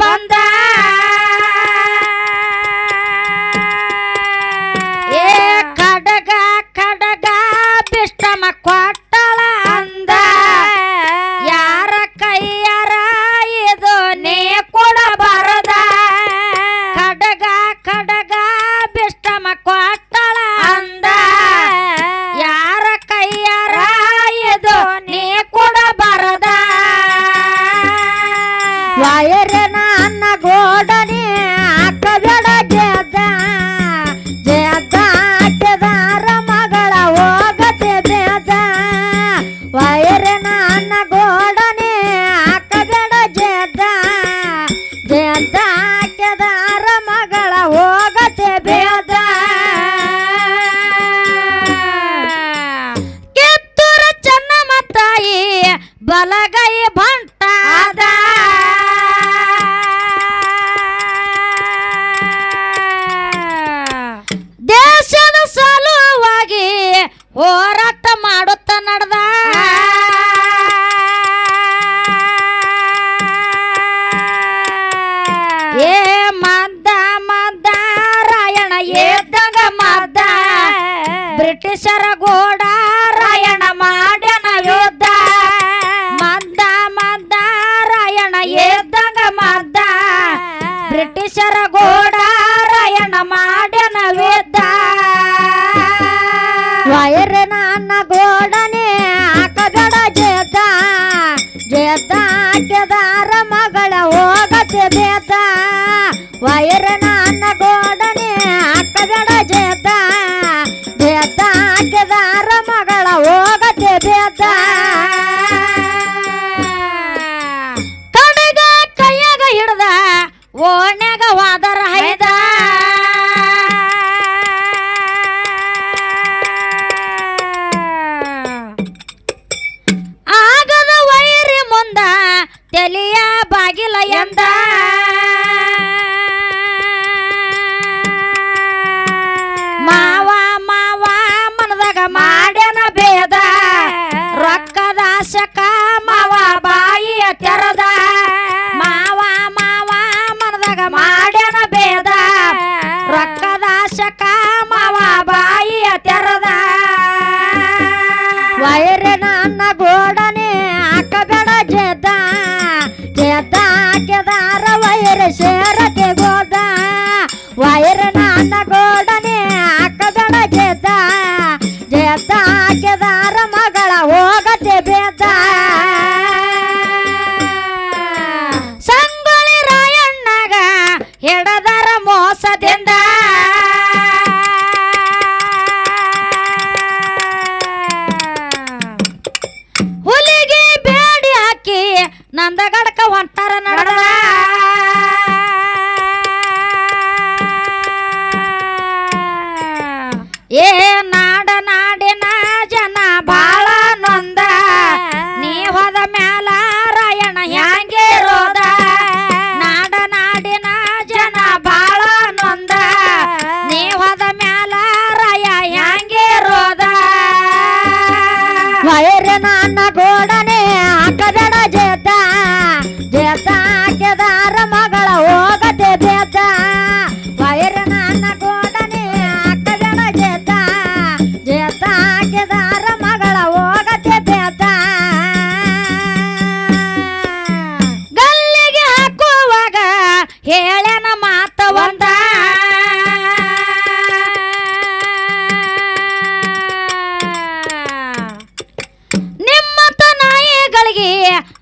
বান্দা వాయరనా అన్న గోడనే ಬ್ರಿಟಿಷರ ಗೋಡ ರಾಯಣ ಮಾಡ್ಯನ ಯುದ್ಧ. ಮಂದ ಮಂದ, ರಾಯಣ ಎದ್ದಂಗ ಮದ್ದ ಬ್ರಿಟಿಷರ ಗೋಡ ರಾಯಣ ಮಾಡ್ಯನ ಯುದ್ಧ. ವೈರನ ಅನ್ನ ಗೋಡನೆ ಹಾಕದಡ ಜೇತ. ಜೇತ ಹಾಕಿದಾರ ಮಗಳ ಹೋಗತ್ತೆ ಬೇತ. ವೈರ ತೆಲಿಯ ಬಾಗಿಲ ಎಂದ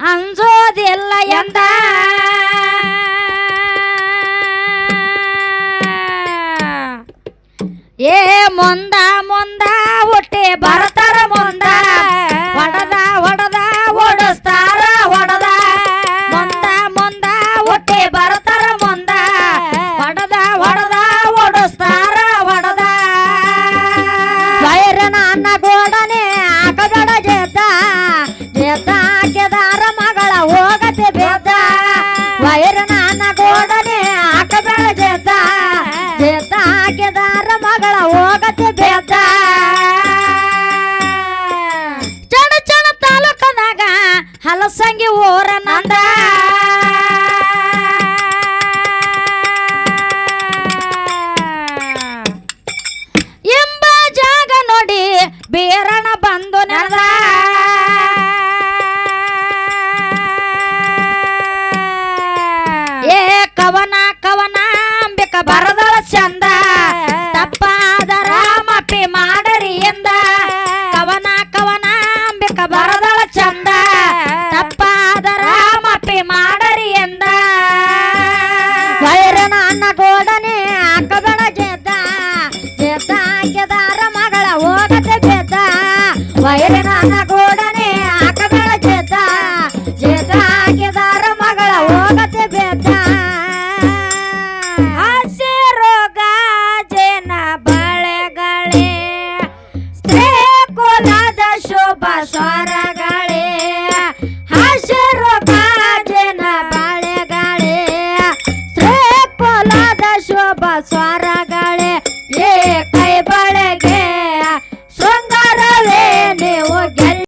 ಅಂಜೋದಿಲ್ಲ ಎಂದ? ಏ ಮುಂದ ಮುಂದ ಹುಟ್ಟಿ ಬರ್ತಾರ ಮುಂದ. ಹೊಡದ ಹೊಡದ, ಓಡಿಸ್ತಾರ, ಹೊಡದ. ಮುಂದ ಮುಂದ ಹುಟ್ಟಿ ಬರ್ತಾರ ಮುಂದ. ಹೊಡದ ಹೊಡದ, ಓಡಿಸ್ತಾರ, ಹೊಡದ. ವೈರನ ಅನ್ನ ಗೋಡನೆ ಹಾಕದಡ ಜೇತ ಜೇತ ಹಾಕಿದಾರ ಹಲಸಂಗಿ ಓರ ನಂದಾ